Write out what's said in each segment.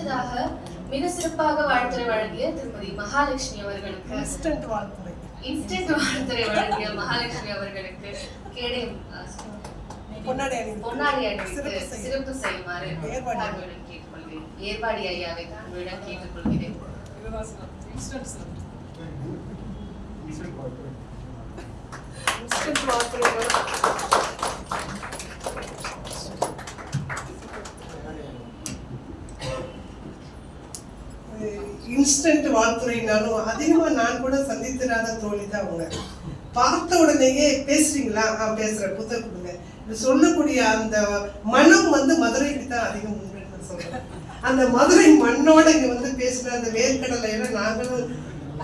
அடுத்ததாக மிக சிறப்பாக வாழ்த்துறை வழங்கிய திருமதி மகாலட்சுமி அவர்களுக்கு இன்ஸ்டன்ட் வாழ்த்துறை. இன்ஸ்டன்ட் வாழ்த்துறை வழங்கிய மகாலட்சுமி அவர்களுக்கு அஹ், பொன்னாடை அணிவித்து சிறப்பு செய்ய. சிறப்பு செய்யுமாறு ஏற்பாடு. தாழ்மையுடன் கேட்டுக்கொள்கிறேன். ஏற்பாடி ஐயாவை தாழ்மையுடன் கேட்டுக்கொள்கிறேன். இன்ஸ்டன்ட் வாழ்த்துறை. இன்ஸ்டன்ட் வாழ்த்துறைனாலும் அதிகமாக நான் கூட சந்தித்திராத தோழி தான் அவங்க. பார்த்த உடனேயே பேசுறீங்களா? ஆ பேசுறேன். புத்தகம் கொடுங்க. சொல்லக்கூடிய அந்த மனம் வந்து மதுரைக்கு தான் அதிகம் உண்டுன்னு நான் சொல்றேன். அந்த மதுரை மண்ணோட இங்க வந்து பேசுற அந்த வேர்க்கடலை நாங்களும்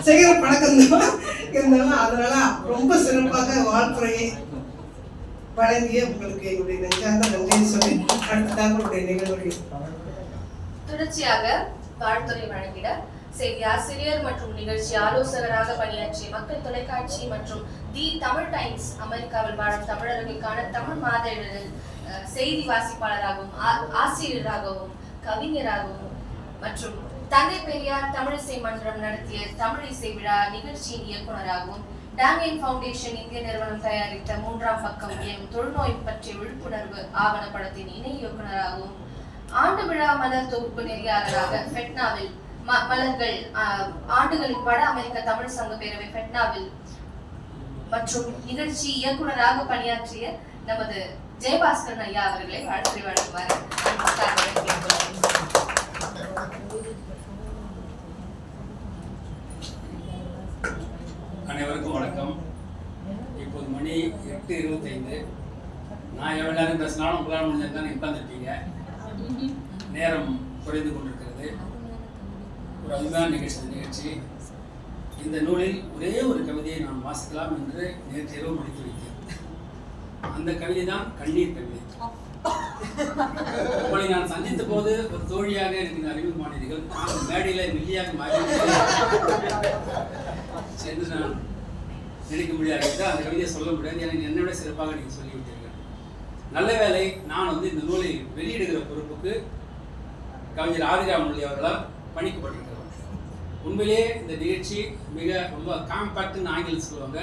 செய்கிற பழக்கம் தான். இருந்தாலும் அதனால ரொம்ப சிறப்பாக வாழ்த்துறையை வழங்கிய உங்களுக்கு என்னுடைய நெஞ்சார்ந்த நன்றியை சொல்லி அடுத்ததாக உங்களுடைய நிகழ்வுடைய தொடர்ச்சியாக வாழ்த்துறை வழங்கிட செய்தி ஆசிரியர் மற்றும் நிகழ்ச்சி ஆலோசகராக பணியாற்றிய மக்கள் தொலைக்காட்சி மற்றும் தி தமிழ் டைம்ஸ் அமெரிக்காவில் வாழும் தமிழர்களுக்கான தமிழ் மாத இதழில் செய்தி வாசிப்பாளராகவும் ஆசிரியராகவும் கவிஞராகவும் மற்றும் தந்தை பெரியார் தமிழிசை மன்றம் நடத்திய தமிழ் இசை விழா நிகழ்ச்சியின் இயக்குநராகவும் டாங்கேன் ஃபவுண்டேஷன் இந்திய நிறுவனம் தயாரித்த மூன்றாம் பக்கம் எனும் தொழுநோய் பற்றிய விழிப்புணர்வு ஆவணப்படத்தின் இணை இயக்குநராகவும் ஆண்டு விழா மலர் தொகுப்பு நெறியாளராக ஃபெட்னாவில் மலர்கள் ஆஹ், ஆண்டுகளின் வட அமெரிக்க தமிழ் சங்க பேரவை பெட்னாவில் மற்றும் நிகழ்ச்சி இயக்குனராக பணியாற்றிய நமது ஜெயபாஸ்கரன் ஐயா அவர்களை வாழ்த்து வழங்குமாறு அனைவருக்கும் வணக்கம். இப்போது மணி எட்டு இருபத்தைந்து. நான் எவ்வளோ நேரம் பேசினாலும் உங்களால் முடிஞ்சது தான் இப்போ அந்த குறைந்து கொண்டிருக்கிறது ஒரு அருமையான நிகழ்ச்சி இந்த நிகழ்ச்சி இந்த நூலில் ஒரே ஒரு கவிதையை நான் வாசிக்கலாம் என்று நேற்று இரவு முடித்து வைத்தேன். அந்த கவிதை தான் கண்ணீர் கவிதை. உங்களை நான் சந்தித்த போது ஒரு தோழியாக எனக்கு இந்த அறிமுகமானீர்கள் நான் மேடையில் மில்லியாக மாறி சென்று நான் நினைக்க முடியாது. அந்த கவிதையை சொல்ல முடியாது. எனக்கு என்னை விட சிறப்பாக நீங்கள் சொல்லிவிட்டீர்கள். நல்ல வேளை நான் வந்து இந்த நூலை வெளியிடுகிற பொறுப்புக்கு கவிஞர் ஆதிராமொழி அவர்களால் பணிக்கப்பட்டிருக்கிறோம். உண்மையிலேயே இந்த நிகழ்ச்சி மிக ரொம்ப காம்பேக்ட்னு ஆங்கிலம் சொல்லுவாங்க.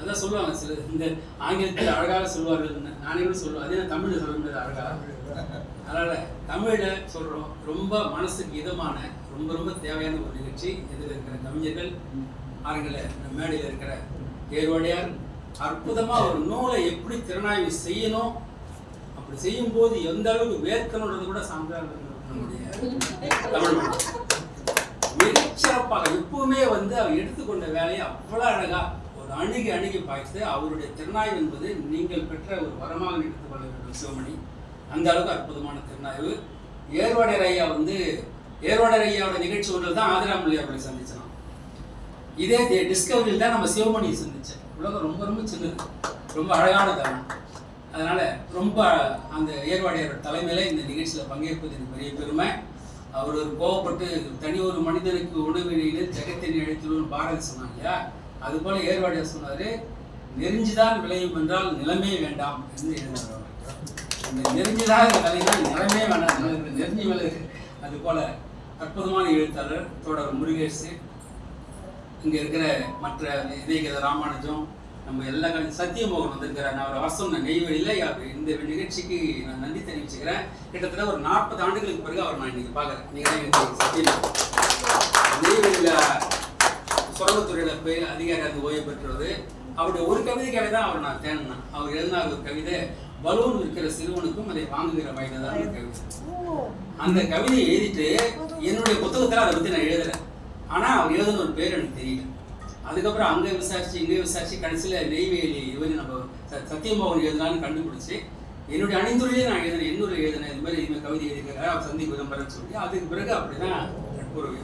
அதான் சொல்லுவாங்க சில இந்த ஆங்கிலத்தில் அழகாக சொல்லுவார்கள் நானே கூட சொல்லுவேன். அதே தமிழில் சொல்ல முடியாது அழகாக. அதனால தமிழில் சொல்றோம். ரொம்ப மனசுக்கு இதமான ரொம்ப ரொம்ப தேவையான ஒரு நிகழ்ச்சி. இதில் இருக்கிற கவிஞர்கள் ஆறுங்கள மேடையில் இருக்கிற ஏர்வாடியார் அற்புதமா ஒரு நூலை எப்படி திறனாய்வு செய்யணும்? அப்படி செய்யும்போது எந்த அளவுக்கு வேர்க்கணுன்றது கூட சான்றாக நம்முடைய தமிழ் மிகச்சிறப்பாக எப்பவுமே வந்து அவர் எடுத்துக்கொண்ட வேலையை அவ்வளவு அழகா அணுகி அணுகி பாய்த்து அவருடைய திறனாய்வு என்பது நீங்கள் பெற்ற ஒரு வரமாக எடுத்துக்கொள்ள வேண்டும் சிவமணி. அந்த அளவுக்கு அற்புதமான திறனாய்வு ஏர்வாடர் ஐயா வந்து ஏர்வாடர் ஐயாவோட நிகழ்ச்சி ஒன்றில் தான் ஆதிராமொழி அவர்களை சந்திச்சோம் இதே டிஸ்கவரியில் தான் நம்ம சிவமணியை சந்தித்தேன் உலகம் ரொம்ப ரொம்ப சின்னது. ரொம்ப அழகான தருணம் அதனால் ரொம்ப அந்த ஏர்வாடியாரோட தலைமையில் இந்த நிகழ்ச்சியில் பங்கேற்பது எனக்கு பெரிய பெருமை. அவர் ஒரு கோவப்பட்டு தனி ஒரு மனிதனுக்கு உணவினையில் ஜெகத்தின் எழுத்துன்னு பாரதி சொன்னாங்க இல்லையா அது போல ஏர்வாடியார் சொன்னாரு நெறிஞ்சுதான் விளையும் என்றால் நிலமே வேண்டாம் என்று எழுதினார் இந்த அந்த நெறிஞ்சுதான் நிலமே வேண்டாம். நிலம் நெறிஞ்சு விலை அது போல அற்புதமான எழுத்தாளர் தோழர் முருகேஷ். இங்கே இருக்கிற மற்ற இதயகீத ராமானுஜம் நம்ம எல்லா கவி சத்தியமோகன் வந்திருக்கிறார். நான் அவரை வசம் நெய்வேலியில் அவர் இந்த நிகழ்ச்சிக்கு நான் நன்றி தெரிவிச்சுக்கிறேன். கிட்டத்தட்ட ஒரு நாற்பது ஆண்டுகளுக்கு பிறகு அவர் நான் இன்னைக்கு பார்க்குறேன். நீங்கள் தான் சத்தியம் நெய்வேலியில் சுரங்கத்துறையில் போய் அதிகாரி அந்த ஓய்வு பெற்றது. அவருடைய ஒரு கவிதைக்காக தான் அவர் நான் தேடினேன். அவர் எழுதின ஒரு கவிதை பலூன் விற்கிற சிறுவனுக்கும் அதை வாங்குகிற வயது தான் ஒரு கவிதை. அந்த கவிதையை எழுதிட்டு என்னுடைய புத்தகத்தில் அதை பற்றி நான் எழுதலை ஆனால் அவர் எழுதின ஒரு பேர் எனக்கு தெரியல. அதுக்கப்புறம் அங்கே விசாரிச்சு இங்கே விசாரிச்சு கடைசியில் நெய்வேலி இவர் நம்ம ச- சத்தியமோகன் எழுதினான்னு கண்டுபிடிச்சு என்னுடைய அணிந்துரையே நான் எழுதினேன் இன்னொரு எழுதினேன் இது மாதிரி இனிமேல் கவிதை எழுதிக்கிறார் அவர் சந்திப்பு விளம்பரம் சொல்லி அதுக்கு பிறகு அப்படிதான் நட்புறவு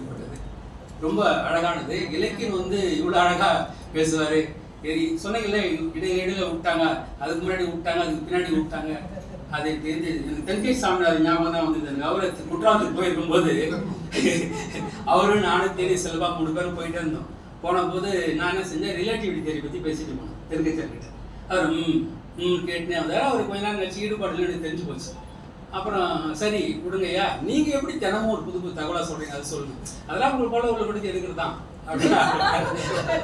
ரொம்ப அழகானது. இலக்கியம் வந்து இவ்வளோ அழகா பேசுவாரு. சரி சொன்னீங்கல்ல இடையில இடையில விட்டாங்க. அதுக்கு முன்னாடி விட்டாங்க அதுக்கு பின்னாடி விட்டாங்க. அது தெரிஞ்சு எனக்கு தென்கை சாமிநாதன் ஞாபகம் தான் வந்திருந்தாங்க எனக்கு குற்றாலத்துக்கு போயிருக்கும் போது அவரும் நானும் தேடி செல்வா மூணு பேரும் போயிட்டே இருந்தோம். போன போது நான் என்ன செஞ்சேன்? ரிலேட்டிவிட்டி தேரி பற்றி பேசிட்டு போனோம் தென்கை சார்கிட்ட அவர் ம் ம் கேட்டுனே வந்தார். அவர் கொஞ்ச நேரம் கழிச்சு ஈடுபாடு எனக்கு தெரிஞ்சு போச்சு. அப்புறம் சரி விடுங்கய்யா. நீங்க எப்படி தினமும் ஒரு புது புது தகவலா சொல்றீங்க அதை சொல்லுங்க. அதெல்லாம் உங்க போல உள்ள விடுத்து எடுக்கிறது தான் அப்படின்னா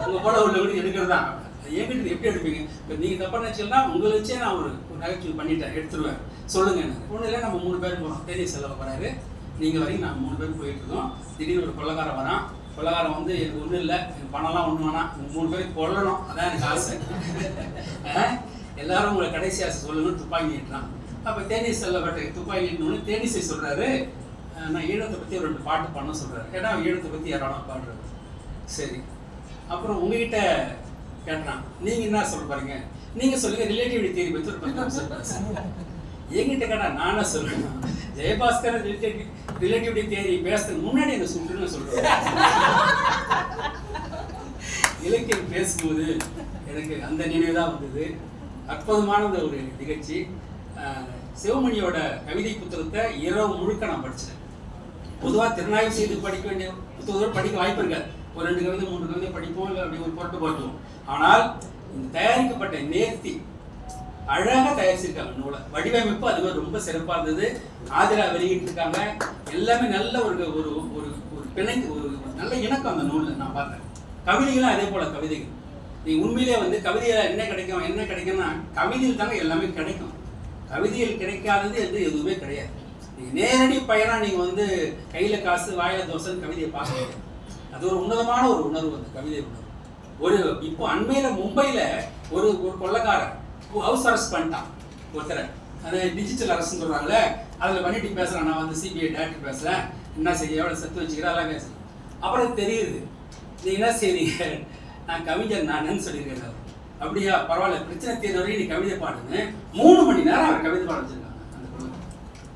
உங்க போல உள்ள விடுத்து எடுக்கிறது தான் என்கிட்ட எப்படி எடுப்பீங்க? இப்போ நீங்க தப்பா நினைச்சீங்கன்னா உங்களை வச்சே நான் ஒரு ஒரு நகைச்சுவை பண்ணிட்டேன் எடுத்துருவேன். சொல்லுங்க ஒன்றும் இல்லை நம்ம மூணு பேர் போகிறோம் தெரிய செலவு வராரு நீங்க வரைக்கும் நாங்கள் மூணு பேர் போயிட்டு இருக்கோம். திடீர்னு ஒரு கொள்ளக்காரன் வரான். கொள்ளக்காரன் வந்து எனக்கு ஒன்றும் இல்லை எனக்கு பணம்லாம் ஒன்று வேணாம். மூணு பேருக்கு கொல்லணும். அதான் எனக்கு ஆசை. எல்லாரும் உங்களை கடைசி ஆசை. சொல்லணும்னு துப்பாக்கி நீட்டுறான் அப்போ தேனீஸ் செல்லப்பட்ட துப்பாக்கி நீட்டணும்னு தேனீஸை சொல்கிறாரு நான் ஈழத்தை பற்றி ஒரு ரெண்டு பாட்டு பண்ண சொல்றாரு. ஏன்னா ஈழத்தை பற்றி யாராலும் பாடுறது. சரி. அப்புறம் உங்ககிட்ட கேட்டான். நீங்கள் என்ன சொல்ல பாருங்க நீங்கள் சொல்லுங்க ரிலேட்டிவிட்டி தேதி பற்றி ஒரு பத்து நிமிஷம் பேசுங்க என்கிட்ட கேட்டா நானே சொல்றேன். ஜெயபாஸ்கர் ரிலேட்டிவிட்டி தேதி பேசுறதுக்கு முன்னாடி என்ன சுற்றுன்னு சொல்கிறேன் இலக்கியம் பேசும்போது எனக்கு அந்த நினைவு தான் வந்தது. அற்புதமான ஒரு நிகழ்ச்சி. சிவமணியோட கவிதை புத்தகத்தை இரவு முழுக்க நான் படிச்சேன் பொதுவாக திறனாய்வு செய்து படிக்க வேண்டிய புத்தகத்தோடு படிக்க வாய்ப்பு இருக்காது. ஒரு ரெண்டு கவிதை மூன்று கவிதை படிப்போம் இல்லை அப்படி ஒரு பொருட்டு போட்டுவோம் ஆனால் இந்த தயாரிக்கப்பட்ட நேர்த்தி அழகா தயாரிச்சிருக்காங்க நூலை. வடிவமைப்பு அது மாதிரி ரொம்ப சிறப்பா இருந்தது. ஆதிரா வெளியிட்டிருக்காங்க. எல்லாமே நல்ல ஒரு ஒரு ஒரு ஒரு பிணைந்து ஒரு நல்ல இணக்கம் அந்த நூலில் நான் பார்த்தேன். கவிதைகளும் அதே போல கவிதைகள். நீ உண்மையிலே வந்து கவிதையில என்ன கிடைக்கும் என்ன கிடைக்கும்னா கவிதையில் தாங்க எல்லாமே கிடைக்கும். கவிதையில் கிடைக்காதது என்று எதுவுமே கிடையாது. நேரடி பயனாக நீங்கள் வந்து கையில் காசு வாயில தோசைன்னு கவிதையை பார்க்க அது ஒரு உன்னதமான ஒரு உணர்வு அந்த கவிதை உணர்வு. ஒரு இப்போ அண்மையில் மும்பையில் ஒரு ஒரு கொள்ளக்காரன் ஹவுஸ் அரெஸ்ட் பண்ணிட்டான் ஒருத்தரை. அது டிஜிட்டல் அரசுன்னு சொல்றாங்களே அதில் பண்ணிட்டு பேசுகிறேன் நான் வந்து சிபிஐ டேரக்டர் பேசுகிறேன் என்ன செய்ய எவ்வளோ செத்து வச்சுக்கிறேன் அதெல்லாம் பேசுறேன். அப்புறம் தெரியுது நீ என்ன செய்றீங்க? நான் கவிஞர் நானுன்னு சொல்லியிருக்கேன் அப்படியா? பரவாயில்ல பிரச்சனை தீர்ற வரையும் நீ கவிதை பாடுன்னு மூணு மணி நேரம் அவர் கவிதை பாட வச்சிருக்காங்க அந்த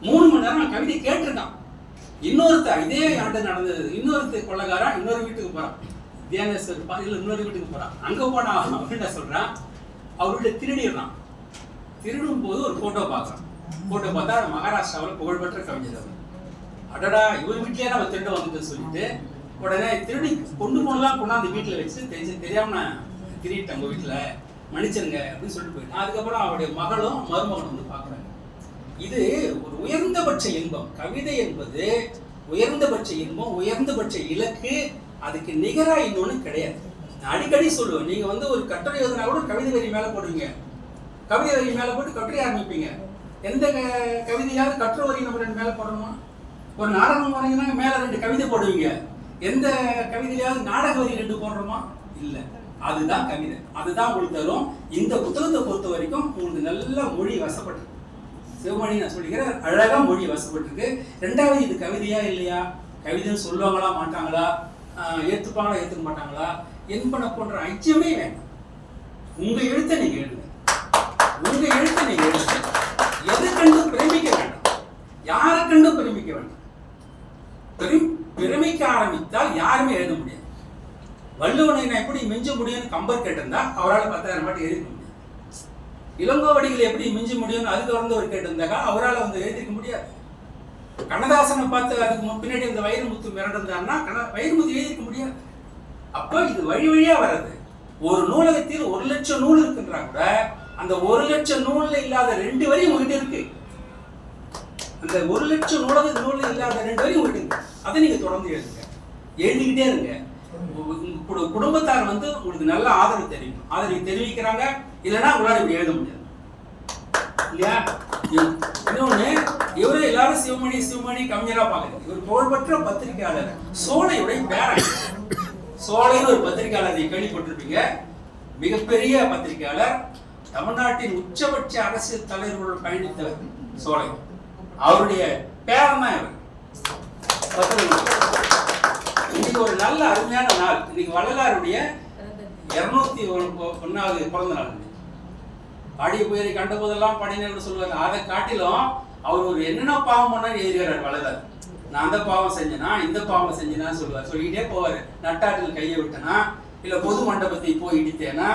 மூணு மணி நேரம் அவன் கவிதை கேட்டிருக்கான். இன்னொருத்தர் இதே ஆண்டு நடந்தது. இன்னொருத்தர் கொள்ளக்காரன் இன்னொரு வீட்டுக்கு போறான். தியானேஸ்வர் பா- இன்னொரு வீட்டுக்கு போறான். அங்க போனா அப்படின்னு என்ன சொல்றான். அவர்கிட்ட திருடிடுறான் திருடும் போது ஒரு போட்டோ பார்க்குறான். போட்டோ பார்த்தா மகாராஷ்டிராவில் புகழ்பெற்ற கவிஞர் அவர். அடடா இவர் வீட்லயே நம்ம திருட வந்துட்டு சொல்லிட்டு உடனே திருடி கொண்டு போனலாம் கொண்டாந்து வீட்டில் வச்சு தெரிஞ்சு தெரியாம நான் உங்கள் வீட்டில் மன்னிச்சிருங்க அப்படின்னு சொல்லிட்டு போயிட்டேன் அதுக்கப்புறம் அவருடைய மகளும் மருமகனும் வந்து பார்க்குறாங்க. இது ஒரு உயர்ந்தபட்ச இன்பம். கவிதை என்பது உயர்ந்தபட்ச இன்பம் உயர்ந்தபட்ச இலக்கு அதுக்கு நிகராக இன்னொன்று கிடையாது. நான் அடிக்கடி சொல்லுவேன் நீங்கள் வந்து ஒரு கட்டுரை எழுதினா கூட கவிதை வரி மேலே போடுவீங்க. கவிதை வரி மேலே போட்டு கட்டுரை ஆரம்பிப்பீங்க. எந்த க- கவிதையாவது கட்டுரை வரி நம்ம ரெண்டு மேலே போடணுமா? ஒரு நாடகம் வரைங்கன்னா மேலே ரெண்டு கவிதை போடுவீங்க. எந்த கவிதையாவது நாடக வரி ரெண்டு போடுறோமா? இல்லை. அதுதான் கவிதை. அதுதான் உங்களுக்கு தரும். இந்த புத்தகத்தை பொறுத்த வரைக்கும் உங்களுக்கு நல்ல மொழி வசப்பட்டு சிவமணி நான் சொல்லிக்கிறேன் அழகா மொழி வசப்பட்டிருக்கு. ரெண்டாவது இது கவிதையா இல்லையா? கவிதைன்னு சொல்லுவாங்களா மாட்டாங்களா? ஏற்றுப்பாங்களா ஏற்றுக்க ஏத்துக்க மாட்டாங்களா? என்பன போன்ற ஐக்கியமே வேண்டாம். உங்க எழுத்தை நீங்க எழுதுங்க. உங்க எழுத்தை நீங்க எழுதுங்க. எது கண்டும் பிரமிக்க வேண்டாம். யாரை கண்டும் பிரமிக்க வேண்டாம். பெரும் பிரமிக்க ஆரம்பித்தால் யாருமே எழுத முடியாது. வள்ளுவனை நான் எப்படி மிஞ்ச முடியும்னு கம்பர் கேட்டிருந்தா அவரால் பத்தாயிரம் பாட்டு எழுதிக்க முடியாது இளங்கோவடிகள் எப்படி மிஞ்ச முடியும்னு அது வந்து கேட்டிருந்தாக்கா அவரால் வந்து எழுதிக்க முடியாது. கண்ணதாசனை பார்த்து அதுக்கு பின்னாடி இந்த வைரமுத்து மிரண்டிருந்தாருன்னா கண்ண வைரமுத்து எழுதிக்க முடியாது. அப்போ இது வழி வழியா வர்றது. ஒரு நூலகத்தில் ஒரு லட்சம் நூல் இருக்குன்றா கூட அந்த ஒரு லட்சம் நூலில் இல்லாத ரெண்டு வரி உங்ககிட்ட இருக்கு. அந்த ஒரு லட்சம் நூலக நூலில் இல்லாத ரெண்டு வரி உங்ககிட்ட இருக்கு. அதை நீங்க தொடர்ந்து எழுதுங்க. எழுதிக்கிட்டே இருங்க. குடும்பத்தார் வந்து உங்களுக்கு நல்ல ஆதரவு தெரியும். ஆதரவு தெரிவிக்கிறாங்க. இல்லைன்னா உங்களால இப்படி எழுத முடியாது. இல்லையா? இன்னொன்னு இவரு எல்லாரும் சிவமணி சிவமணி கம்மியா பாக்குறது இவர் புகழ்பெற்ற பத்திரிகையாளர். சோலையுடைய பேரன் சோலைன்னு ஒரு பத்திரிகையாளர் கேள்விப்பட்டிருப்பீங்க. மிகப்பெரிய பத்திரிகையாளர். தமிழ்நாட்டின் உச்சபட்ச அரசியல் தலைவர்களுடன் பயணித்தவர் சோலை. அவருடைய பேரன் தான் இவர். பத்திரிகை. இன்னைக்கு ஒரு நல்ல அருமையான நாள். இன்னைக்கு வள்ளலாருடைய இருநூத்தி ஒன்னாவது பிறந்த நாள். இன்னைக்கு. பாடிய புயலை கண்ட போதெல்லாம் பாடினு சொல்லுவாங்க அதை காட்டிலும் அவர் ஒரு என்னென்ன பாவம் பண்ணா எழுதுகிறார் வள்ளலார். நான் அந்த பாவம் செஞ்சேனா இந்த பாவம் செஞ்சேனா சொல்லுவார். சொல்லிக்கிட்டே போவார். நட்டாற்றில் கையை விட்டனா இல்ல பொது மண்டபத்தை போய் இடித்தேனா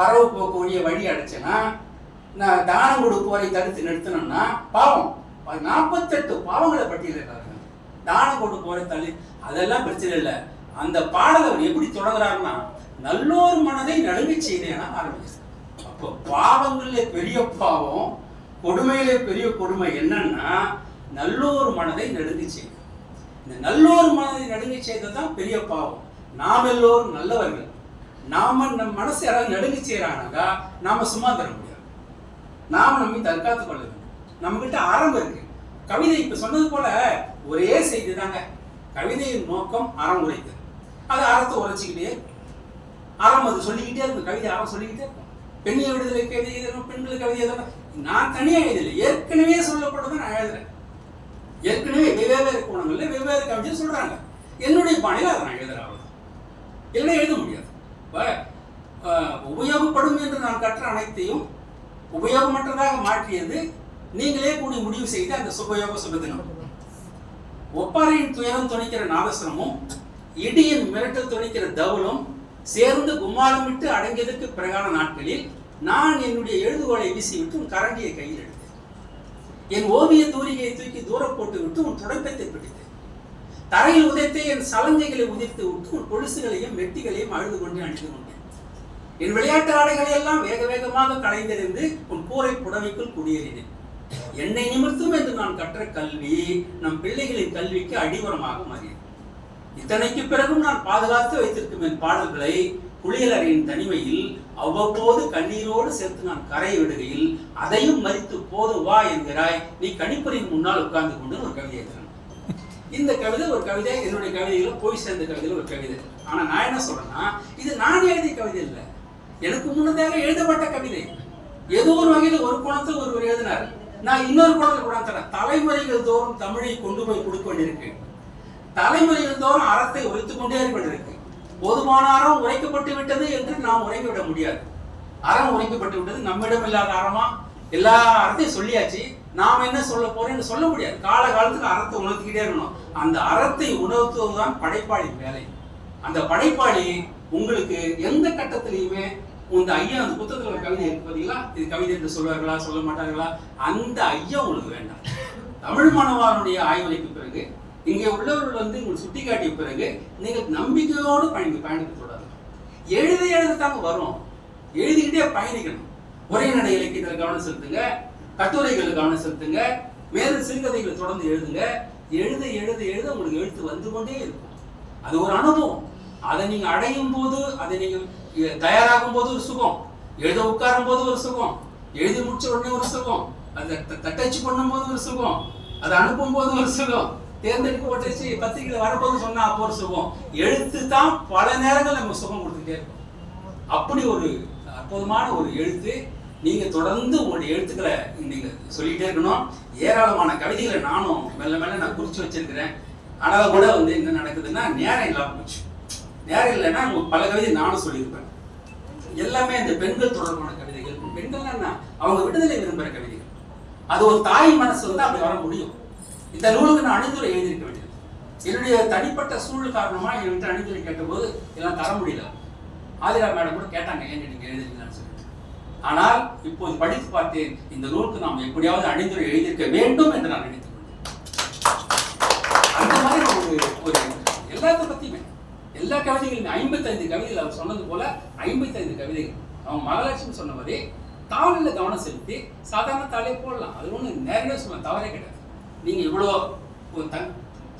வரவு போக்கு வழியை வழி அடைச்சேனா நான் தானம் கொடுப்போரை தடுத்து நிறுத்தணும்னா பாவம். நாற்பத்தெட்டு பாவங்களை பட்டியலிடுறாங்க தானம் கொடுப்போரை தள்ளி அதெல்லாம் பிரச்சனை இல்லை. அந்த பாடலை அவர் எப்படி தொடங்குறாருன்னா நல்லோர் மனதை நடுங்க செய்தேனா ஆரம்பிச்சு அப்போ பாவங்களிலே பெரிய பாவம் கொடுமையிலே பெரிய கொடுமை என்னன்னா நல்லோர் மனதை நடுங்க செய்யும் இந்த நல்லோர் மனதை நடுங்க செய்தது தான் பெரிய பாவம். நாம் எல்லோரும் நல்லவர்கள். நாம நம் மனசு யாராவது நடுங்க செய்யறானாக்கா நாம சும்மா தர முடியாது. நாம் நம்மை தற்காத்துக் கொள்ள வேண்டும். நம்மகிட்ட அறம் இருக்கு. கவிதை இப்ப சொன்னது போல ஒரே செய்தி தாங்க. கவிதையின் நோக்கம் அறம் உரைத்தல். அது அறத்தை உரைச்சிக்கிட்டே அறம் அது சொல்லிக்கிட்டே இருக்கும். கவிதை அறம் சொல்லிக்கிட்டே இருக்கும். பெண்ணிய விடுதலை கவிதை எழுதணும் பெண்கள் கவிதை எழுதணும். நான் தனியாக எழுதலை. ஏற்கனவே சொல்லப்பட்டதை நான் எழுதுறேன். ஏற்கனவே வெவ்வேறு கோணங்களில் வெவ்வேறு கவிதை சொல்கிறாங்க என்னுடைய பாணியில் அதை நான் எழுதுறேன் அவ்வளோ இல்லைன்னா எழுத முடியாது. உபயோகப்படும் என்று நான் கற்ற அனைத்தையும் உபயோகமற்றதாக மாற்றியது நீங்களே கூடி முடிவு செய்து அந்த சுபயோக சுபதினம். ஒப்பாரையின் துயரம் துணிக்கிற நாதஸ்வரமும் இடியின் மிரட்டல் துணிக்கிற தவளும் சேர்ந்து கும்மாளமிட்டு அடங்கியதற்கு பிறகான நாட்களில் நான் என்னுடைய எழுதுகோலை வீசிவிட்டு உன் கரண்டியை கையில் எடுத்தேன். என் ஓவிய தூரிகையை தூக்கி தூரம் போட்டு விட்டு உன் துடைப்பத்தை பிடித்தேன். தரையில் உதைத்து என் சலங்கைகளை உதிர்த்து விட்டு உன் கொலுசுகளையும் வெட்டிகளையும் அழுது கொண்டு அணிந்து கொண்டேன். என் விளையாட்டு ஆடைகளை எல்லாம் வேக வேகமாக களைந்திருந்து உன் கூரை புடவைக்குள் குடியேறினேன். என்னை நிமிர்த்தும் என்று நான் கற்ற கல்வி நம் பிள்ளைகளின் கல்விக்கு அடிவரமாக மாறியது. இத்தனைக்கு பிறகும் நான் பாதுகாத்து வைத்திருக்கும் என் பாடல்களை குளியலறையின் தனிமையில் அவ்வப்போது கண்ணீரோடு சேர்த்து நான் கரை விடுகையில் அதையும் மறித்து போது வா என்கிறாய் நீ கணிப்பொறியின் முன்னால் உட்கார்ந்து கொண்டு ஒரு கவிதை எழுதுறேன் இந்த கவிதை ஒரு கவிதை என்னுடைய கவிதையில போய் சேர்ந்த கவிதையில் ஒரு கவிதை. ஆனா நான் என்ன சொல்றேன்னா இது நான் எழுதிய கவிதை இல்லை. எனக்கு முன்னதாக எழுதப்பட்ட கவிதை. ஏதோ ஒரு வகையில் ஒரு குணத்தில் ஒருவர் எழுதினார். நான் இன்னொரு குணத்தில் கூட தரேன். தலைமுறைகள் தோறும் தமிழை கொண்டு போய் கொடுக்க வேண்டியிருக்கு. தலைமுறைகள் தோறும் அறத்தை உரைத்துக் கொண்டே இருப்பதற்கு போதுமான அறம் உரைக்கப்பட்டு விட்டது என்று நாம் உரைக்கிவிட முடியாது. அறம் உரைக்கப்பட்டு விட்டது நம்மிடம் இல்லாத அறமா? எல்லா அறத்தையும் சொல்லியாச்சு. நாம் என்ன சொல்ல போறோம்னு சொல்ல முடியாது. கால காலத்துக்கு அறத்தை உணர்த்திக்கிட்டே இருக்கணும். அந்த அறத்தை உணர்த்துவதுதான் படைப்பாளி வேலை. அந்த படைப்பாளி உங்களுக்கு எந்த கட்டத்திலையுமே உங்க ஐயா அந்த புத்தகத்துல ஒரு கவிதை இருக்கு பாத்தீங்களா? இது கவிதை என்று சொல்வார்களா சொல்ல மாட்டார்களா? அந்த ஐயா உங்களுக்கு வேண்டாம். தமிழ் மாணவனுடைய ஆய்வலைக்கு பிறகு இங்கே உள்ளவர்கள் வந்து உங்களுக்கு சுட்டி காட்டிய பிறகு நீங்க நம்பிக்கையோடு பயணிக்க பயணிக்க கூடாது. எழுத எழுத தாங்க வரும். எழுதிக்கிட்டே பயணிக்கணும். உரைநடை இலக்கியத்தில் கவனம் செலுத்துங்க. கட்டுரைகள் கவனம் செலுத்துங்க. மேலும் சிறுகதைகளை தொடர்ந்து எழுதுங்க. எழுத எழுத எழுத உங்களுக்கு எழுத்து வந்து கொண்டே இருக்கும். அது ஒரு அனுபவம். அதை நீங்க அடையும் போது அதை நீங்க தயாராகும் போது ஒரு சுகம் எழுத உட்காரும் போது ஒரு சுகம் எழுதி முடிச்ச உடனே ஒரு சுகம் அதை த- தட்டச்சு பண்ணும் போது ஒரு சுகம் அதை அனுப்பும் போது ஒரு சுகம் தேர்ந்தெடுக்கப்பட்டுச்சு பத்திரிகையில் வரும்போது சொன்னா அப்போ ஒரு சுகம். எழுத்து தான் பல நேரங்கள் நமக்கு சுகம் கொடுத்துட்டே இருக்கும். அப்படி ஒரு அற்புதமான ஒரு எழுத்து. நீங்க தொடர்ந்து உங்களுடைய எழுத்துக்களை நீங்க சொல்லிட்டே இருக்கணும். ஏராளமான கவிதைகளை நானும் மெல்ல மெல்ல நான் குறிச்சு வச்சிருக்கிறேன். ஆனால் கூட வந்து என்ன நடக்குதுன்னா நேரம் இல்லாம போச்சு. நேரம் இல்லைன்னா உங்களுக்கு பல கவிதை நானும் சொல்லியிருப்பேன். எல்லாமே இந்த பெண்கள் தொடர்பான கவிதைகள். பெண்கள் என்ன அவங்க விடுதலை விரும்புகிற கவிதைகள். அது ஒரு தாய் மனசு வந்து அப்படி வர முடியும். இந்த நூலுக்கு நான் அணிந்துரை எழுதியிருக்க வேண்டியது. என்னுடைய தனிப்பட்ட சூழல் காரணமா என்கிட்ட அணிந்துரை கேட்டபோது எல்லாம் தர முடியல. ஆதிரா மேடம் கூட கேட்டாங்க ஏன் நீங்க எழுதுறீங்கன்னு சொல்லிட்டு. ஆனால் இப்போது படித்து பார்த்தேன் இந்த நூலுக்கு நாம் எப்படியாவது அணிந்துரை எழுதியிருக்க வேண்டும் என்று நான் நினைத்துக் கொண்டேன். அந்த மாதிரி ஒரு ஒரு எல்லாத்துக்கும் எல்லா கவிதைகளுமே ஐம்பத்தைந்து கவிதைகள் அவர் சொன்னது போல ஐம்பத்தைந்து கவிதைகள். அவன் மகாலட்சுமி சொன்ன மாதிரி தாளில் கவனம் செலுத்தி சாதாரண தாளே போடலாம். அது ஒன்று நேரடியாக சொல்ல தவறே கிடையாது. நீங்க இவ்வளோ ஒரு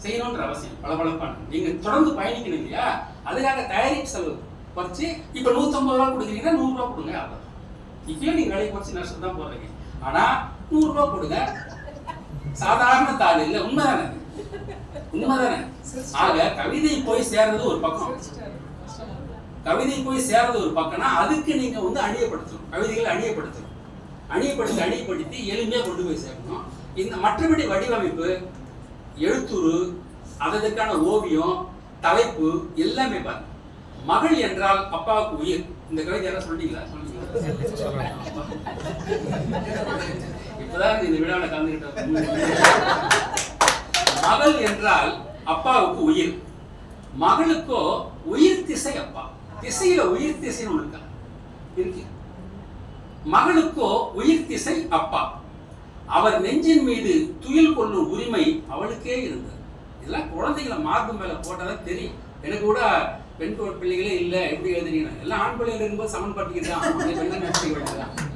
செய்யணுன்ற அவசியம் பளபளப்பான. நீங்க தொடர்ந்து பயணிக்கணும் இல்லையா? அதுக்காக தயாரிப்பு செலவு குறைச்சி இப்போ நூற்றம்பது ரூபா கொடுக்குறீங்கன்னா நூறுரூவா கொடுங்க அவ்வளோ இப்பயும் நீங்க விலை குறைச்சி நஷ்டம் தான் போடுறீங்க. ஆனா நூறுரூவா கொடுங்க. சாதாரண தாள் இல்லை உண்மைதானே? உண்மைதானே? ஆக கவிதை போய் சேர்றது ஒரு பக்கம். கவிதை போய் சேர்றது ஒரு பக்கம்னா அதுக்கு நீங்க வந்து அணியப்படுத்தணும் கவிதைகளை அணியப்படுத்தணும் அணியப்படுத்தி அணியப்படுத்தி எளிமையா கொண்டு போய் சேர்க்கணும். இந்த மற்றபடி வடிவமைப்பு எழுத்துரு அதற்கான ஓவியம் தலைப்பு எல்லாமே பாருங்க. மகள் என்றால் அப்பாவுக்கு உயிர். இந்த கவிதை யாராவது சொன்னீங்களா சொன்னீங்களா இப்பதான் இந்த விழாவில் கலந்துகிட்ட மகள் என்றால் அப்பாவுக்கு உயிர். மகளுக்கோ உயிர் திசை அப்பா. திசையில உயிர் திசைன்னு இருக்கு? மகளுக்கோ உயிர் திசை அப்பா. அவர் நெஞ்சின் மீது துயில் கொள்ளும் உரிமை அவளுக்கே இருந்தது. இதெல்லாம் குழந்தைகளை மார்பு மேல போட்டாதான் தெரியும். எனக்கு கூட பெண் பிள்ளைகளே இல்லை எப்படி எழுதுறீங்க எல்லாம் ஆண் பிள்ளைகள் இருக்கும்போது சமன் தான். பெண்ணை நடத்தி வேண்டியதான்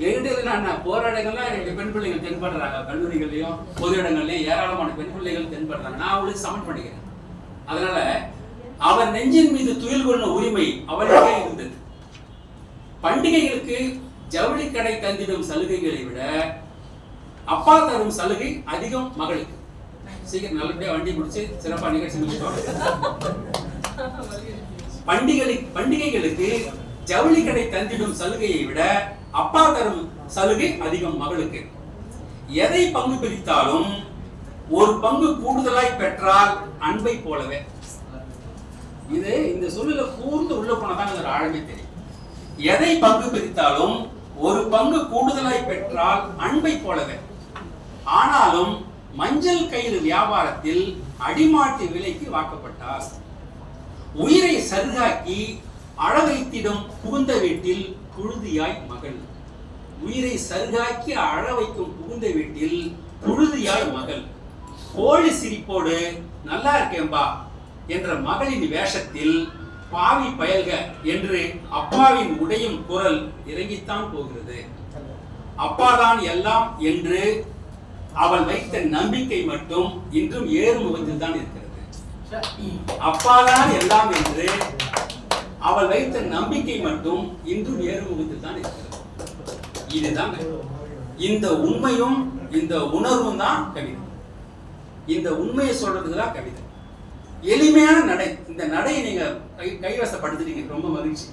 எங்கிட்ட நான் போராடங்கள்ல ரெண்டு பெண் பிள்ளைகள் தென்படுறாங்க. கல்லூரிகள்லையும் பொது இடங்கள்லையும் ஏராளமான பெண் பிள்ளைகள் தென்படுறாங்க. நான் அவளுக்கு சமன் பண்ணிக்கிறேன். அதனால அவர் நெஞ்சின் மீது துயில் கொள்ள உரிமை அவளுக்கே இருந்தது. பண்டிகைகளுக்கு ஜவுளி கடை தந்திடும் சலுகைகளை விட அப்பா தரும் சலுகை அதிகம் மகளுக்கு. சீக்கிரம் நல்லபடியா வண்டி முடிச்சு சிறப்பா நிகழ்ச்சி பண்டிகை பண்டிகைகளுக்கு ஜவுளி கடை தந்திடும் சலுகையை விட அப்பா தரும் சலுகை அதிகம் மகளுக்கு. எதை பங்கு பிரித்தாலும் ஒரு பங்கு கூடுதலாய் பெற்றால் அன்பை போலவே. இது இந்த சொல்லுல கூர்ந்து உள்ள போனதான் இதோட ஆழமே தெரியும். எதை பங்கு பிரித்தாலும் ஒரு பங்கு கூடுதலாய் பெற்றால் அன்பை போலவே. ஆனாலும் மஞ்சள் கயிறு வியாபாரத்தில் அடிமாட்டு விலைக்கு வாக்கப்பட்டார் உயிரை சருகாக்கி அழ வைத்திடும் புகுந்த வீட்டில் புழுதியாய் மகள் உயிரை சருகாக்கி அழ வைக்கும் புகுந்த வீட்டில் புழுதியாய் மகள். கோழி சிரிப்போடு நல்லா இருக்கேன்பா என்ற மகளின் வேஷத்தில் பாவி பயல்க என்று அப்பாவின் உடையும் குரல் இறங்கித்தான் போகிறது. அப்பாதான் எல்லாம் என்று அவள் வைத்த நம்பிக்கை மட்டும் இன்றும் ஏறுமுகத்தில் தான் இருக்கிறது. அப்பாதான் எல்லாம் என்று அவள் வைத்த நம்பிக்கை மட்டும் இன்றும் ஏறுமுகத்தில் தான் இருக்கிறது. இதுதான் இந்த உண்மையும் இந்த உணர்வும் தான் கவிதை. இந்த உண்மையை சொல்றதுக்கு தான் கவிதை. எளிமையான நடை. இந்த நடையை நீங்க கை கைவசப்படுத்துறீங்க ரொம்ப மகிழ்ச்சி.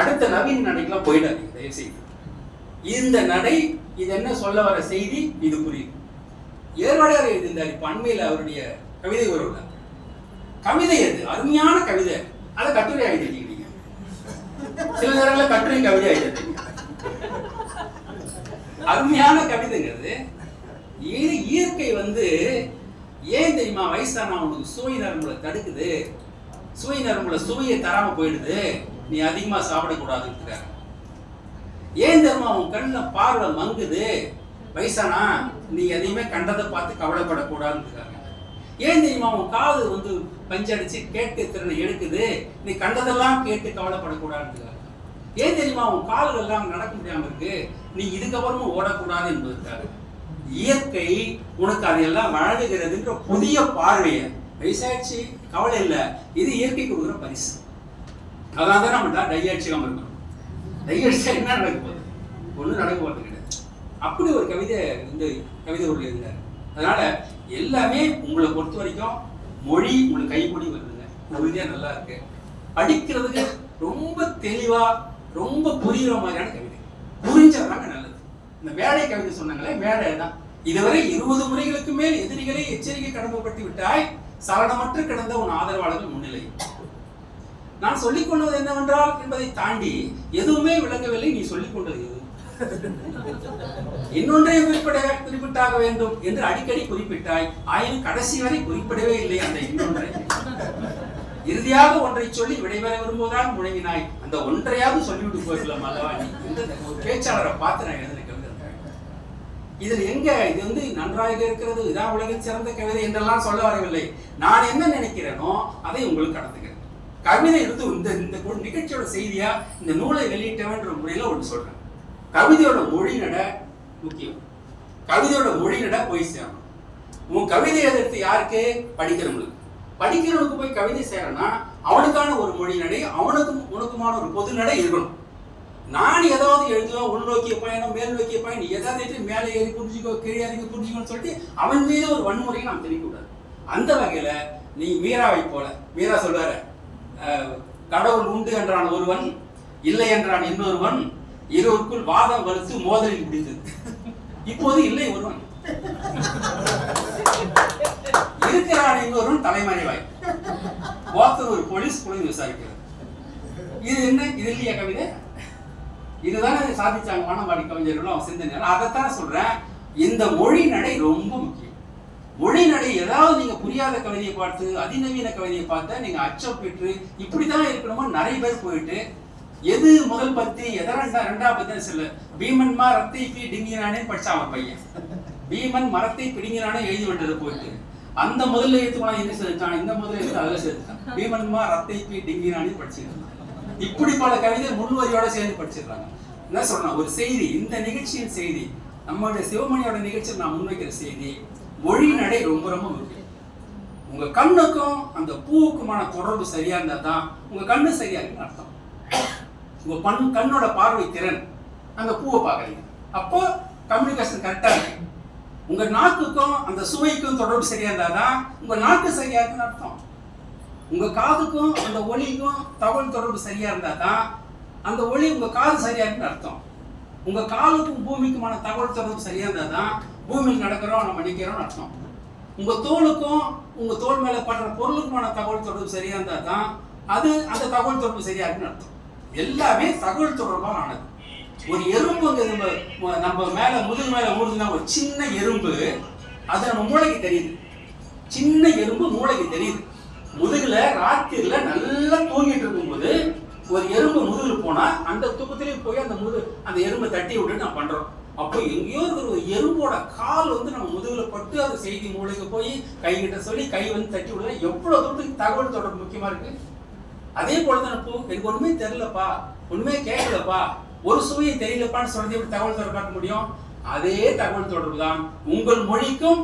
அடுத்த நவீன நடைக்கெல்லாம் போயிடாதீங்க தயவு செய்து இந்த நடை இது என்ன சொல்ல வர செய்தி? இது புரியுது. ஏர்வாடையார் எழுதியிருந்தார் இப்ப அண்மையில் அவருடைய கவிதை உறவுல கவிதை அது அருமையான கவிதை. அதை கட்டுரை எழுதிட்டீங்க சில நேரங்களில் கட்டுரை கவிதை ஆயிட்டு அருமையான கவிதைங்கிறது. இது இயற்கை வந்து ஏன் தெரியுமா? வயசான உனக்கு சுவை நரம்புல தடுக்குது. சுவை நரம்புல சுவையை தராம போயிடுது. நீ அதிகமா சாப்பிடக்கூடாதுன்னு ஏன் தெரியுமா? உன் கண்ணுல பார்வை மங்குது. வயசானா நீ எதையுமே கண்டதை பார்த்து கவலைப்படக்கூடாதுன்னு ஏன் தெரியுமா? உன் காது வந்து பஞ்சடிச்சு கேட்டு திறனை எடுக்குது. நீ கண்டதெல்லாம் கேட்டு கவலைப்படக்கூடாதுன்னு ஏன் தெரியுமா? உன் கால்கள் எல்லாம் நடக்க முடியாம இருக்கு. நீ இதுக்கப்புறமும் ஓடக்கூடாது என்பதற்காக. இயற்கை உனக்கு அதையெல்லாம் வழங்குகிறதுன்ற புதிய பார்வையை. வயசாயிடுச்சு கவலை இல்லை. இது இயற்கை கொடுக்குற பரிசு. அதனால தான் நம்ம டையடிச்சுக்காம இருக்கணும் டையடிச்சா என்ன நடக்க போகுது? ஒன்றும் நடக்க போகிறது கிடையாது. அப்படி ஒரு கவிதை இந்த கவிதை ஒரு இருந்தார் அதனால எல்லாமே உங்களை பொறுத்த வரைக்கும் மொழி உங்களுக்கு கைப்படி வருதுங்க உறுதியாக நல்லா இருக்கு. படிக்கிறதுக்கு ரொம்ப தெளிவா ரொம்ப புரியுற மாதிரியான கவிதை. புரிஞ்சதாங்க நல்லது. இந்த வேலை கவிதை சொன்னாங்களே வேலை தான். இதுவரை இருபது முறைகளுக்கு மேல் எதிரிகளை எச்சரிக்கை கடமைப்பட்டு விட்டாய். சரணமற்று கிடந்த உன் ஆதரவாளர்கள் முன்னிலை. நான் சொல்லிக் கொண்டது என்னவென்றால் என்பதை தாண்டி எதுவுமே விளங்கவில்லை. நீ சொல்லிக் கொண்டது எது? இன்னொன்றை குறிப்பிட குறிப்பிட்டாக வேண்டும் என்று அடிக்கடி குறிப்பிட்டாய். ஆயினும் கடைசி வரை குறிப்பிடவே இல்லை அந்த இன்னொன்றை. இறுதியாக ஒன்றை சொல்லி விடைபெற விரும்புவதால் முழங்கினாய். அந்த ஒன்றையாவது சொல்லிவிட்டு போயிடலாம் அல்லவா நீ? ஒரு பேச்சாளரை பார்த்து நான் எழுதின கவிதை இதில் எங்க? இது வந்து நன்றாக இருக்கிறது இதான் உலகில் சிறந்த கவிதை என்றெல்லாம் சொல்ல வரவில்லை. நான் என்ன நினைக்கிறேனோ அதை உங்களுக்கு கடத்துகிறேன். கவிதை எடுத்து இந்த இந்த நிகழ்ச்சியோட செய்தியா இந்த நூலை வெளியிட்டவன்ற முறையில ஒன்று சொல்றேன். கவிதையோட மொழி நட முக்கியம். கவிதையோட மொழி நட போய் சேரணும். உன் கவிதை எதிர்த்து யாருக்கு? படிக்கிறவங்களுக்கு. படிக்கிறவனுக்கு போய் கவிதை சேரனா அவனுக்கான ஒரு மொழி நடை அவனுக்கும் உனக்குமான ஒரு பொது நடை இருக்கணும். நான் ஏதாவது எழுதுவேன் உள்நோக்கிய பயணம் மேல் நோக்கிய பயணம் எதாவது எடுத்து மேலே ஏறி புரிஞ்சுக்கோ கீழே இறங்கி புரிஞ்சுக்கோன்னு சொல்லிட்டு அவன் மீது ஒரு வன்முறையை நாம் தெரியக்கூடாது அந்த வகையில் நீ மீராவை போல மீரா சொல்வாரு கடவுள் உண்டு என்றான் ஒருவன் இல்லை என்றான் இன்னொருவன் இருவருக்குள் வாதம் வலுத்து மோதலில் முடிந்தது இப்போது இல்லை ஒருவன். இருக்கிறான் என்பவரும் தலைமறைவாய். ஒருத்தர் ஒரு போலீஸ் குழந்தை விசாரிக்கிறது. இது என்ன? இது இல்லையா கவிதை? இதுதானே சாதிச்சாங்க மானவாடி கவிஞர்களும் அவன் சிந்தனை அதைத்தான் சொல்றேன். இந்த மொழி நடை ரொம்ப முக்கியம். மொழி நடை ஏதாவது நீங்க புரியாத கவிதையை பார்த்து அதிநவீன கவிதையை பார்த்தா நீங்க அச்சம் பெற்று இப்படிதான் இருக்கணுமோ நிறைய பேர் போயிட்டு எது முதல் பத்தி எதனா ரெண்டா பத்தி சொல்ல. பீமன் மா ரத்தை பி டிங்கினானே படிச்சான் அவன் பையன். பீமன் மரத்தை பிடிங்கிறானே எழுதி விட்டது போயிட்டு. அந்த முதல்ல எழுத்து என்ன சேர்த்தான் இந்த முதல்ல எழுத்து அதுல சேர்த்தான் பீமன்மா ரத்தை பி டிங்கினானே படிச்சிருக்கான். இப்படி பல கவிதை முன்வரியோட சேர்ந்து படிச்சிருக்காங்க. என்ன சொல்றான் ஒரு செய்தி இந்த நிகழ்ச்சியின் செய்தி நம்மளுடைய சிவமணியோட நிகழ்ச்சியில் நான் முன்வைக்கிற செய்தி மொழி நடை ரொம்ப ரொம்ப முக்கியம். உங்க கண்ணுக்கும் அந்த பூவுக்குமான தொடர்பு சரியா இருந்தா தான் உங்க கண்ணு சரியா இருக்குன்னு அர்த்தம். உங்கள் பண் கண்ணோட பார்வை திறன். அந்த பூவை பார்க்குறீங்க. அப்போ கம்யூனிகேஷன் கரெக்டாக இருக்கு. உங்கள் நாக்குக்கும் அந்த சுவைக்கும் தொடர்பு சரியாக இருந்தால் தான் உங்கள் நாக்கு சரியாக இருக்குன்னு அர்த்தம். உங்கள் காதுக்கும் அந்த ஒளிக்கும் தகவல் தொடர்பு சரியாக இருந்தால் தான் அந்த ஒளி உங்கள் காது சரியாக இருக்குன்னு அர்த்தம். உங்கள் காலுக்கும் பூமிக்குமான தகவல் தொடர்பு சரியாக இருந்தால் தான் பூமியில் நடக்கிறோம் நம்ம நிக்கிறோம்னு அர்த்தம். உங்கள் தோலுக்கும் உங்கள் தோல் மேலே படுற பொருளுக்குமான தகவல் தொடர்பு சரியாக இருந்தால் தான் அது அந்த தகவல் தொடர்பு சரியாக இருக்குன்னு அர்த்தம். எல்லாமே தகவல் தொடர்பான ஆனது. ஒரு எறும்பு நம்ம நம்ம மேல முதுகு மேல ஊறுதுன்னா ஒரு சின்ன எறும்பு அது நம்ம மூளைக்கு தெரியுது. சின்ன எறும்பு மூளைக்கு தெரியுது. முதுகுல ராத்திரில நல்லா தூங்கிட்டு இருக்கும்போது ஒரு எறும்பு முதுகுல போனா அந்த தூக்கத்திலேயே போய் அந்த முது அந்த எறும்பை தட்டி விட்டு நான் பண்றோம். அப்போ எங்கேயோ இருக்கிற ஒரு எறும்போட கால் வந்து நம்ம முதுகுல பட்டு அந்த செய்தி மூளைக்கு போய் கை கிட்ட சொல்லி கை வந்து தட்டி விடுதா எவ்வளவு தூரத்துக்கு தகவல் தொடர்பு முக்கியமா இருக்கு? அதே போல தான் எனக்கு ஒண்ணுமே தெரியலப்பா ஒண்ணுமே கேட்கலப்பா. ஒரு சுவையை தெரியலப்பான்னு சொல்றது எப்படி தகவல் தொடர்பு காட்ட முடியும்? அதே தகவல் தொடர்பு தான் உங்கள் மொழிக்கும்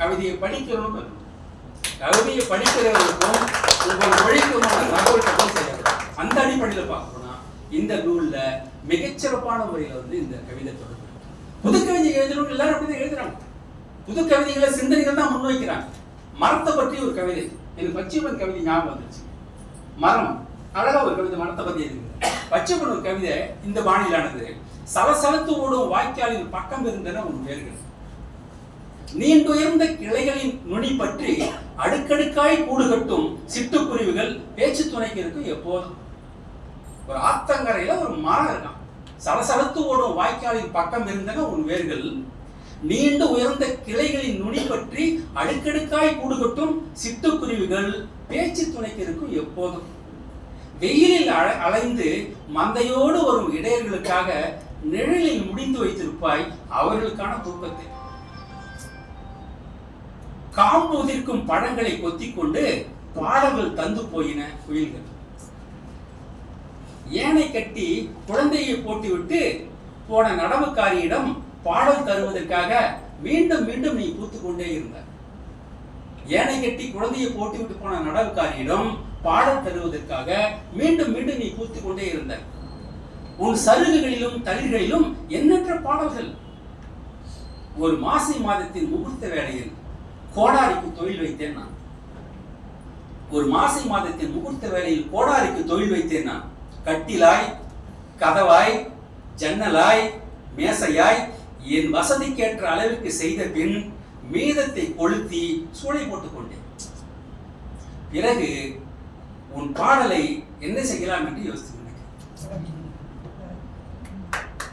கவிதையை படிக்கிறவனுக்கும் கவிதையை படிக்கிறவர்களுக்கும் உங்கள் மொழிக்கும் தகவல் தொடர்பு செய்யணும் அந்த அடிப்படையில் பார்க்கணும்னா இந்த நூலில் மிகச்சிறப்பான முறையில் வந்து இந்த கவிதை தொடர்பு இருக்கு. புது கவிதை எழுதணும் எல்லாரும் அப்படிதான் எழுதுறாங்க. புது கவிதைகளை சிந்தனைகள் தான் முன்வைக்கிறாங்க. மரத்தை பற்றி ஒரு கவிதை. எனக்கு பச்சைமன் கவிதை ஞாபகம் வந்துச்சு மரம். அழகா ஒரு கவிதை மரத்தை பத்தி இருக்குது பச்சைமன் ஒரு கவிதை இந்த பாணியிலானது. சலசலத்து ஓடும் வாய்க்காலின் பக்கம் இருந்தன உன் வேர்கள். நீண்டுயர்ந்த கிளைகளின் நுனி பற்றி அடுக்கடுக்காய் கூடு கட்டும் சிட்டுக்குருவிகள் பேச்சு துணைக்கு இருக்கும் எப்போதும். ஒரு ஆத்தங்கரையில ஒரு மரம் இருக்கான். சலசலத்து ஓடும் வாய்க்காலின் பக்கம் இருந்தன உன் வேர்கள். நீண்டு உயர்ந்த கிளைகளின் நுனி பற்றி அடுக்கடுக்காய் கூடு கட்டும் சிட்டுக்குருவிகள் பேச்சு துணைக்கு இருக்கும் எப்போதும். வெயிலில் அழ- அலைந்து மந்தையோடு வரும் இடையர்களுக்காக நிழலில் முடிந்து வைத்திருப்பாய் அவர்களுக்கான தூக்கத்தை. காம்பு உதிர்க்கும் பழங்களை கொத்தி கொண்டு பாடல்கள் தந்து போயின குயில்கள். ஏனை கட்டி குழந்தையை போட்டுவிட்டு போன நடவுக்காரியிடம் பாடல் தருவதற்காக மீண்டும் மீண்டும் நீ பூத்து கொண்டே இருந்த. ஏனை கட்டி குழந்தையை போட்டுவிட்டு போன நடவுக்காரியிடம் பாடல் தருவதற்காக மீண்டும் மீண்டும் நீ கூத்து கொண்டே இருந்த. உன் சருகுகளிலும் தளிர்களிலும் எண்ணற்ற பாடல்கள். ஒரு மாசி மாதத்தின் முகூர்த்த வேளையில் கோடாரிக்கு தொழில் வைத்தேன் நான். ஒரு மாசி மாதத்தின் முகூர்த்த வேளையில் கோடாரிக்கு தொழில் வைத்தேன் நான். கட்டிலாய் கதவாய் ஜன்னலாய் மேசையாய் என் வசதிக்கேற்ற அளவிற்கு செய்த பின் மீதத்தை கொளுத்தி சூளை போட்டுக் கொண்டேன் பிறகு உன் பாடலை என்ன செய்யலாம் என்று யோசித்து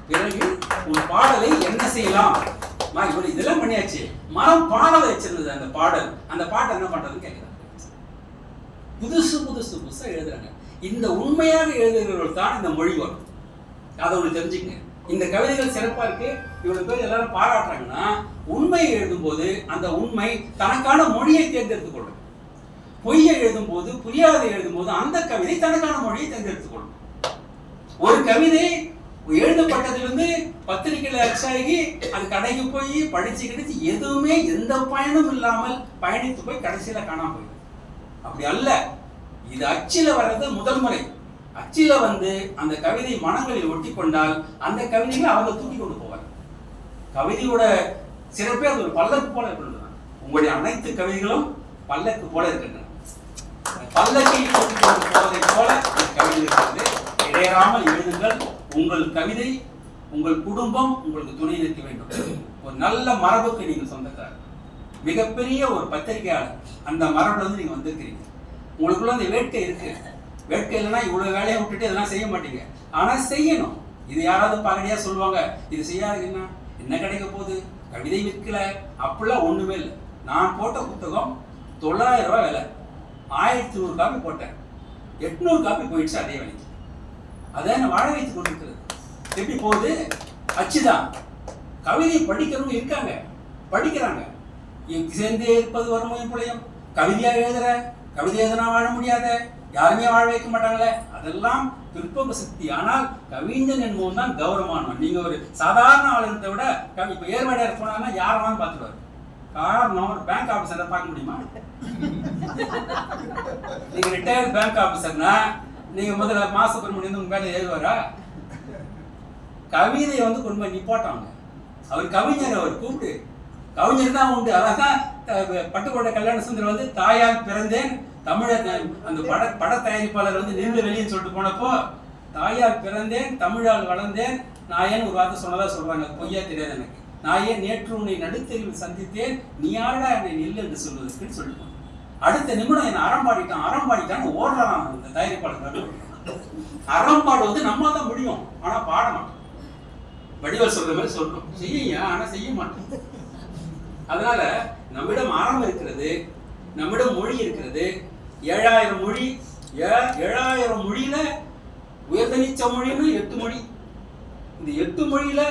பிறகு உன் பாடலை என்ன செய்யலாம்? மா, இவ்வளவு இதெல்லாம் பண்ணியாச்சு. மரம் பாடல் வச்சிருந்தது அந்த பாடல். அந்த பாட்டை என்ன பண்றதுன்னு கேட்கிறாங்க புதுசு புதுசு புதுசா எழுதுறாங்க. இந்த உண்மையாக எழுதுகிறவர்கள் தான் இந்த மொழி வரும் அதை ஒன்று தெரிஞ்சுக்கங்க. இந்த கவிதைகள் சிறப்பா இருக்கு. இவ்வளவு பேர் எல்லாரும் பாராட்டுறாங்கன்னா உண்மையை எழுதும்போது அந்த உண்மை தனக்கான மொழியை தேர்ந்தெடுத்துக் கொள்ளும் பொய்யை எழுதும்போது புரியாதை எழுதும்போது அந்த கவிதை தனக்கான மொழியை தேர்ந்தெடுத்துக் கொள்ளும் ஒரு கவிதை எழுதப்பட்டதுலேருந்து பத்திரிகையில் அச்சாகி அது கடைக்கு போய் படிச்சு கிடைச்சு எதுவுமே எந்த பயனும் இல்லாமல் பயணித்து போய் கடைசியில காணாமல் போயிடும். அப்படி அல்ல. இது அச்சில வர்றது முதல் முறை. அச்சில வந்து அந்த கவிதை மனங்களில் ஒட்டி கொண்டால் அந்த கவிதைகளை அவங்க தூக்கி கொண்டு போவார். கவிதையோட சிறப்பே அது ஒரு பல்லக்கு போல இருக்கின்றன. உங்களுடைய அனைத்து கவிதைகளும் பல்லக்கு போல இருக்கின்றன. பல்லக்கை தூக்கி கொண்டு போவதை போல கவிதை இருக்கிறது இடையறாமல் எழுதுங்கள். உங்கள் கவிதை உங்கள் குடும்பம் உங்களுக்கு துணை நிற்க வேண்டும். ஒரு நல்ல மரபுக்கு நீங்கள் சொந்தக்காரர். மிகப்பெரிய ஒரு பத்திரிகையாளர். அந்த மரபுல வந்து நீங்கள் வந்திருக்கிறீங்க. உங்களுக்குள்ள அந்த வேட்கை இருக்கு. வேட்கை இல்லைன்னா இவ்வளவு வேலையை விட்டுட்டு இதெல்லாம் செய்ய மாட்டீங்க. ஆனா செய்யணும். இது யாராவது பகடியா சொல்லுவாங்க இது செய்யாதீங்கன்னா என்ன? கிடைக்க போகுது? கவிதை விற்கல. அப்படிலாம் ஒண்ணுமே இல்லை. நான் போட்ட புத்தகம் தொள்ளாயிரம் ரூபாய் விலை. ஆயிரத்தி நூறு காப்பி போட்டேன். எட்நூறு காப்பி போயிடுச்சு அதே வேலைக்கு. அதை என்ன வாழ வைத்துக் கொண்டிருக்கிறது. எப்படி போகுது? அச்சுதான். கவிதை படிக்கிறவங்க இருக்காங்க. படிக்கிறாங்க. இ- சேர்ந்தே இருப்பது வறுமையும் புலையும். கவிதையாக எழுதுற கவிதை எழுதுனா வாழ முடியாத. யாருமே வாழ வைக்க மாட்டாங்களே? அதெல்லாம் பிற்போக்கு சக்தி. ஆனால் கவிஞன் என்பவன் தான் கௌரவமானவன். நீங்க ஒரு சாதாரண ஆளுநத்தை விட கவி இப்போ ஏர்வாடியார் போனாங்கன்னா யாரெல்லாம் பார்த்துருவாரு. காரணம் ஒரு பேங்க் ஆபீசரை பார்க்க முடியுமா? நீங்க ரிட்டையர்ட் பேங்க் ஆபீசர்னா நீங்க முதல்ல மாசப்பிரமணியம் உங்க மேல ஏறுவாரா? கவிதையை வந்து கொண்டு போய் நிப்பாட்டாங்க அவர் கவிஞர் அவர் கூப்பிட்டு கவிஞர் தான் உண்டு. அதான் பட்டுக்கோட்டை கல்யாண சுந்தர் வந்து தாயால் பிறந்தேன் தமிழர் அந்த பட பட தயாரிப்பாளர் வந்து நின்று வெளியே சொல்லிட்டு போனப்போ தாயார் பிறந்தேன் தமிழால் வளர்ந்தேன் நான் ஏன் ஒரு வார்த்தை சொன்னதா சொல்றாங்க? பொய்யா தெரியாது எனக்கு. நான் ஏன் நேற்று உன்னை நடுத்தெருவில் சந்தித்தேன் நீ யாரடா என்னை நில்லு என்று சொல்வதற்குன்னு சொல்லிட்டு அடுத்த நிமிடம் என்ன அறம்பாடிட்டான் அறம்பாடிட்டான்னு ஓடுறான் அந்த தயாரிப்பாளர். அறம்பாடுவது நம்ம தான் முடியும் ஆனா பாட மாட்டோம் வடிவர் சொல்ற மாதிரி சொல்றோம் செய்யுங்க ஆனா செய்ய மாட்டோம் அதனால நம்மிடம் அறம் இருக்கிறது நம்மிடம் மொழி இருக்கிறது ஏழாயிரம் மொழி ஏ- ஏழாயிரம் மொழியில உயர்தனிச்ச மொழின்னு எட்டு மொழி. இந்த எட்டு மொழியில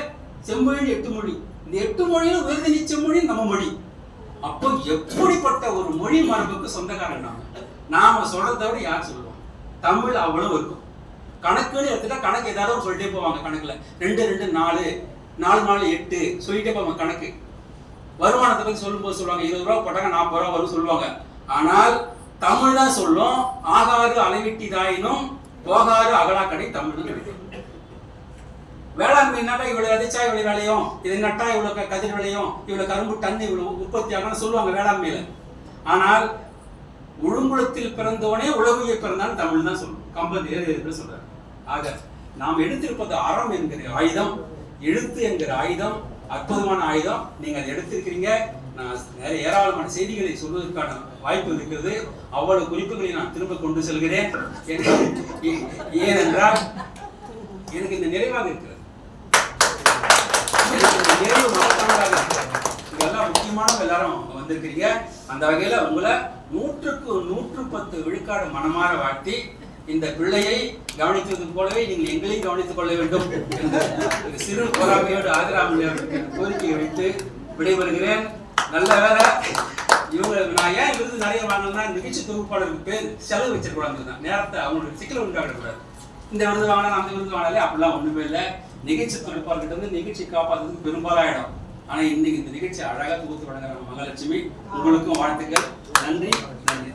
செம்மொழி எட்டு மொழி. இந்த எட்டு மொழியில உயர்தனிச்ச மொழி நம்ம மொழி. அப்போ எப்படிப்பட்ட ஒரு மொழி மரபுக்கு சொந்தக்காரன் நாம நாம சொல்றதை விட யார் சொல்லுவோம் தமிழ் அவ்வளவு இருக்கும். கணக்குன்னு எடுத்துட்டா கணக்கு ஏதாவது சொல்லிட்டே போவாங்க கணக்குல. ரெண்டு ரெண்டு நாலு நாலு நாலு எட்டு சொல்லிட்டே போவாங்க கணக்கு. வருமானத்தை பத்தி சொல்லும்போது சொல்லுவாங்க. இருபது ரூபா போட்டாங்க நாற்பது ரூபா வரும் சொல்லுவாங்க. ஆனால் தமிழ் தான் சொல்லும் ஆகாறு அலைவிட்டிதாயினும் போகாறு அகலாக்கடை தமிழ் கிடைக்கும் வேளாண்மைனாக்கா இவ்வளவு அதிர்ச்சா இவ்வளவு விளையும் இது நட்டா இவ்வளவு கதிர் விளையும் இவ்வளவு கரும்பு டன் இவ்வளவு உற்பத்தி ஆகணும்னு சொல்லுவாங்க வேளாண்மையில. ஆனால் உழுங்குளத்தில் பிறந்தவனே உலகிய பிறந்தான் தமிழ் தான் சொல்லும் கம்பன் ஏறு சொல்றாரு. ஆக நாம் எடுத்திருப்பது அறம் என்கிற ஆயுதம் எழுத்து என்கிற ஆயுதம் அற்புதமான ஆயுதம். நீங்க அதை எடுத்திருக்கிறீங்க. நான் நிறைய ஏராளமான செய்திகளை சொல்வதற்கான வாய்ப்பு இருக்கிறது. அவ்வளவு குறிப்புகளை நான் திரும்ப கொண்டு செல்கிறேன். ஏ- ஏனென்றால் எனக்கு இந்த நிறைவாக இருக்கிறது. இந்த நிறைவு மகத்தானதாக இருக்கிறது. இதெல்லாம் முக்கியமானவங்க எல்லாரும் வந்திருக்கிறீங்க. அந்த வகையில உங்களை நூற்றுக்கு நூற்று பத்து விழுக்காடு மனமாற வாழ்த்தி இந்த பிள்ளையை கவனித்தது போலவே நீங்கள் எங்களையும் கவனித்துக் கொள்ள வேண்டும் என்ற சிறு பொறாமையோடு ஆதராமணி கோரிக்கையை வைத்து விடைபெறுகிறேன். நல்ல வேலை இவங்க நான் ஏன் விருது நிறைய வாங்கினா நிகழ்ச்சி தொகுப்பாளருக்கு பேர் செலவு வச்சிருக்கூடாது தான். நேரத்தை அவங்களுக்கு சிக்கல் உண்டாகக்கூடாது இந்த விருது வாங்கினா அந்த விருது வாங்கினாலே அப்படிலாம் ஒண்ணுமே இல்லை. நிகழ்ச்சி தொகுப்பாளர்கிட்ட இருந்து நிகழ்ச்சி காப்பாற்றுறதுக்கு பெரும்பாலாயிடும். ஆனா இன்னைக்கு இந்த நிகழ்ச்சி அழகாக தொகுத்து வழங்குற மகாலட்சுமி. உங்களுக்கும் வாழ்த்துக்கள். நன்றி. நன்றி.